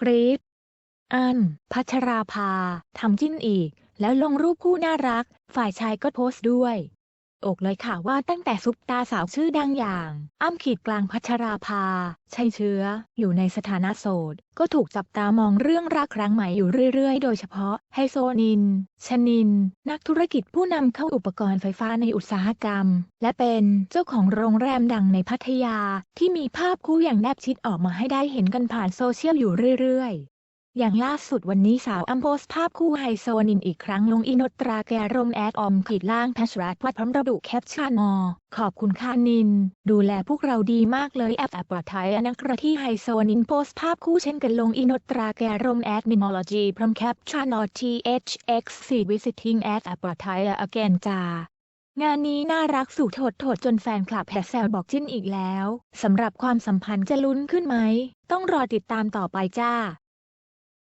กรีดอัน พัชราภาทำจิ้นอีก แล้วลงรูปคู่น่ารัก ฝ่ายชายก็โพสต์ด้วย อกเลยค่ะว่าตั้งแต่ซุปตาสาวชื่อดังอย่าง อ้ำขีดกลางพัชราภา ชัยเชื้อ อยู่ในสถานะโสด ก็ถูกจับตามองเรื่องรักครั้งใหม่อยู่เรื่อย ๆ โดยเฉพาะไฮโซนิน ชนิน นักธุรกิจผู้นำเข้าอุปกรณ์ไฟฟ้าในอุตสาหกรรม และเป็นเจ้าของโรงแรมดังในพัทยาที่มีภาพคู่อย่างแนบชิดออกมาให้ได้เห็นกันผ่านโซเชียลอยู่เรื่อย อย่างล่าสุดวันนี้สาวอัมโพสภาพคู่ไฮโซนินอีกครั้งลงอินตราแกรมแอดออมขีดล่างแพชรัตวัดพร้อมระบุแคปชั่นอขอบคุณค่ะนิน ดูแลพวกเราดีมากเลยแอบแอบปลอดภัยนักกระที่ไฮโซนินโพสภาพคู่เช่นกันลงอินตราแกรมแอดมิมอลจีพร้อมแคปชั่นอ THX 4 visiting แอดแอบปลอดภัย again จ้างานนี้น่ารักสู่โถดโถดจนแฟนคลับแฮแซวบอกจิ้นอีกแล้วสำหรับความสัมพันธ์จะลุ้นขึ้นไหม ต้องรอติดตามต่อไปจ้า